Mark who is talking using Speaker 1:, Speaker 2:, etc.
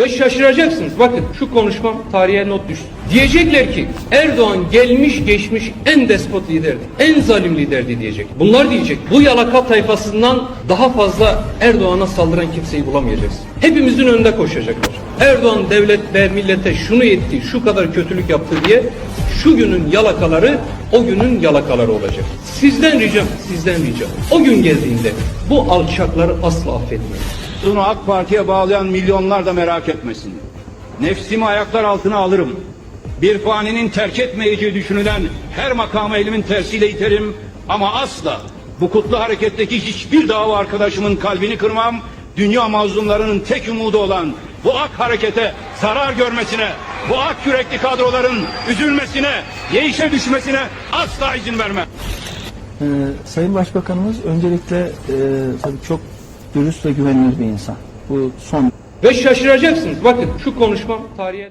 Speaker 1: Ve şaşıracaksınız. Bakın şu konuşmam tarihe not düştü. Diyecekler ki Erdoğan gelmiş geçmiş en despot liderdi. En zalim liderdi diyecek. Bunlar diyecek. Bu yalaka tayfasından daha fazla Erdoğan'a saldıran kimseyi bulamayacağız. Hepimizin önünde koşacaklar. Erdoğan devlet ve millete şunu etti, şu kadar kötülük yaptı diye şu günün yalakaları o günün yalakaları olacak. Sizden ricam, sizden ricam. O gün geldiğinde bu alçakları asla affetmeyin.
Speaker 2: Bunu AK Parti'ye bağlayan milyonlar da merak etmesin. Nefsimi ayaklar altına alırım. Bir faninin terk etmeyeceği düşünülen her makamı elimin tersiyle iterim. Ama asla bu kutlu hareketteki hiçbir dava arkadaşımın kalbini kırmam. Dünya mazlumlarının tek umudu olan bu ak harekete zarar görmesine, bu ak yürekli kadroların üzülmesine, yeişe düşmesine asla izin vermem.
Speaker 3: Ee, Sayın Başbakanımız öncelikle e, tabii çok dürüst ve güvenilir bir insan. Bu son
Speaker 1: Ve şaşıracaksınız. Bakın şu konuşmam tarihe